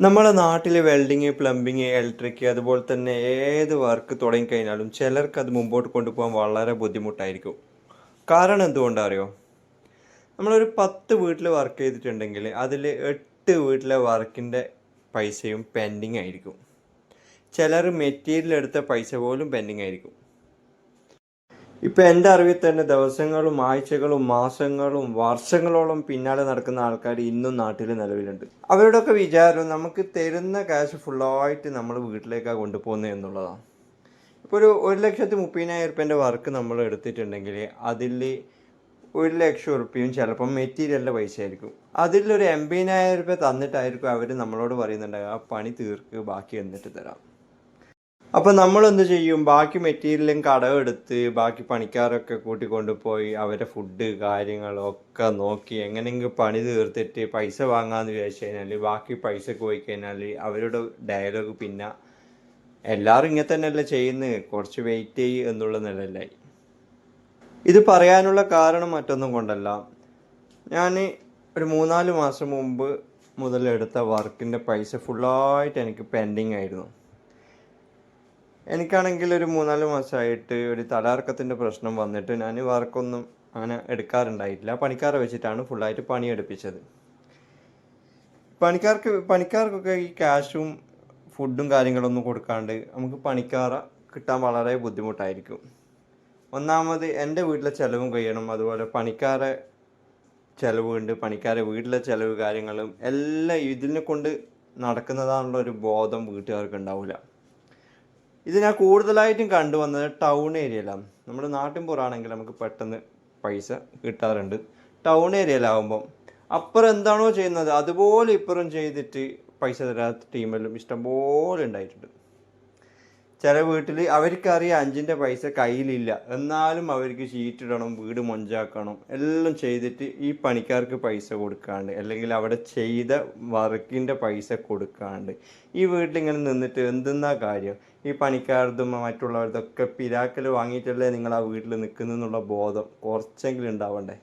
നമ്മളെ നാട്ടിൽ welding plumbing electric അതുപോലെ തന്നെ ഏത് വർക്ക് തുടങ്ങിക്കഴിഞ്ഞാലും ചിലർക്ക് അത് മുമ്പോട്ട് കൊണ്ടുപോകാൻ വളരെ ബുദ്ധിമുട്ടായിരിക്കും. കാരണം എന്തുകൊണ്ടറിയോ നമ്മളൊരു പത്ത് വീട്ടിൽ വർക്ക് ചെയ്തിട്ടുണ്ടെങ്കിൽ അതിൽ എട്ട് വീട്ടിലെ വർക്കിന്റെ പൈസയും പെൻഡിങ് ആയിരിക്കും. ചിലർ മെറ്റീരിയൽ എടുത്ത പൈസ പോലും പെൻഡിങ് ആയിരിക്കും. ഇപ്പം എന്റെ അറിവിൽ തന്നെ ദിവസങ്ങളും ആഴ്ചകളും മാസങ്ങളും വർഷങ്ങളോളം പിന്നാലെ നടക്കുന്ന ആൾക്കാർ ഇന്നും നാട്ടിൽ നിലവിലുണ്ട്. അവരുടെയൊക്കെ വിചാരം നമുക്ക് തരുന്ന ക്യാഷ് ഫുള്ളായിട്ട് നമ്മൾ വീട്ടിലേക്കാണ് കൊണ്ടുപോകുന്നത് എന്നുള്ളതാണ്. ഇപ്പോൾ ഒരു ഒരു ലക്ഷത്തി മുപ്പതിനായിരം റുപ്യന്റെ വർക്ക് നമ്മൾ എടുത്തിട്ടുണ്ടെങ്കിൽ അതിൽ ഒരു ലക്ഷം ഉറുപ്പ്യയും ചിലപ്പം മെറ്റീരിയലിന്റെ പൈസ ആയിരിക്കും. അതിലൊരു എൺപതിനായിരം റുപ്യ തന്നിട്ടായിരിക്കും അവർ നമ്മളോട് പറയുന്നുണ്ടാകുക ആ പണി തീർക്ക് ബാക്കി എന്നിട്ട് തരാം. അപ്പോൾ നമ്മൾ എന്ത് ചെയ്യും? ബാക്കി മെറ്റീരിയലും കടമെടുത്ത് ബാക്കി പണിക്കാരൊക്കെ കൂട്ടിക്കൊണ്ടുപോയി അവരെ ഫുഡ് കാര്യങ്ങളൊക്കെ നോക്കി എങ്ങനെയെങ്കിലും പണി തീർത്തിട്ട് പൈസ വാങ്ങാമെന്ന് വിചാരിച്ചു കഴിഞ്ഞാൽ ബാക്കി പൈസക്ക് പോയി കഴിഞ്ഞാൽ അവരുടെ ഡയലോഗ് പിന്നെ എല്ലാവരും ഇങ്ങനെ തന്നെയല്ലേ ചെയ്യുന്നത് കുറച്ച് വെയിറ്റ് ചെയ്യ് എന്നുള്ള നിലയിലായി. ഇത് പറയാനുള്ള കാരണം മറ്റൊന്നും കൊണ്ടല്ല. ഞാൻ ഒരു മൂന്നാൽ മാസം മുമ്പ് മുതലെടുത്ത വർക്കിന്റെ പൈസ ഫുള്ളായിട്ട് എനിക്ക് പെൻഡിങ് ആയിരുന്നു. എനിക്കാണെങ്കിൽ ഒരു മൂന്നാൽ മാസമായിട്ട് ഒരു തലകറക്കത്തിന്റെ പ്രശ്നം വന്നിട്ട് ഞാൻ വർക്കൊന്നും അങ്ങനെ എടുക്കാറുണ്ടായിട്ടില്ല. പണിക്കാരെ വെച്ചിട്ടാണ് ഫുള്ളായിട്ട് പണിയെടുപ്പിച്ചത്. പണിക്കാർക്ക് പണിക്കാർക്കൊക്കെ ഈ ക്യാഷും ഫുഡും കാര്യങ്ങളൊന്നും കൊടുക്കാണ്ട് നമുക്ക് പണിക്കാറ കിട്ടാൻ വളരെ ബുദ്ധിമുട്ടായിരിക്കും. ഒന്നാമത് എന്റെ വീട്ടിലെ ചിലവും കഴിയണം. അതുപോലെ പണിക്കാരെ ചിലവുണ്ട് പണിക്കാരെ വീട്ടിലെ ചിലവ് കാര്യങ്ങളും എല്ലാം ഇതിനെ കൊണ്ട് നടക്കുന്നതാണുള്ള ഒരു ബോധം വീട്ടുകാർക്ക് ഉണ്ടാവില്ല. ഇത് ഞാൻ കൂടുതലായിട്ടും കണ്ടുവന്നത് ടൗൺ ഏരിയയിലാണ് നമ്മുടെ നാട്ടിൻ പുറാണെങ്കിൽ നമുക്ക് പെട്ടെന്ന് പൈസ കിട്ടാറുണ്ട്. ടൗൺ ഏരിയയിലാവുമ്പം അപ്പുറം എന്താണോ ചെയ്യുന്നത് അതുപോലെ ഇപ്പുറം ചെയ്തിട്ട് പൈസ തരാത്ത ടീമെല്ലാം ഇഷ്ടംപോലെ ഉണ്ടായിട്ടുണ്ട്. ചില വീട്ടിൽ അവർക്കറിയാം അഞ്ചിന്റെ പൈസ കയ്യിലില്ല. എന്നാലും അവർക്ക് ഷീറ്റ് ഇടണം വീട് മൊഞ്ചാക്കണം എല്ലാം ചെയ്തിട്ട് ഈ പണിക്കാർക്ക് പൈസ കൊടുക്കാണ്ട് അല്ലെങ്കിൽ അവിടെ ചെയ്ത വർക്കിന്റെ പൈസ കൊടുക്കാണ്ട്. ഈ വീട്ടിലിങ്ങനെ നിന്നിട്ട് എന്തെന്നാ കാര്യം? ഈ പണിക്കാരതും മറ്റുള്ളവരതൊക്കെ പിരാക്കൽ വാങ്ങിയിട്ടല്ലേ നിങ്ങൾ ആ വീട്ടിൽ നിൽക്കുന്നെന്നുള്ള ബോധം കുറച്ചെങ്കിലും ഉണ്ടാവണ്ടേ?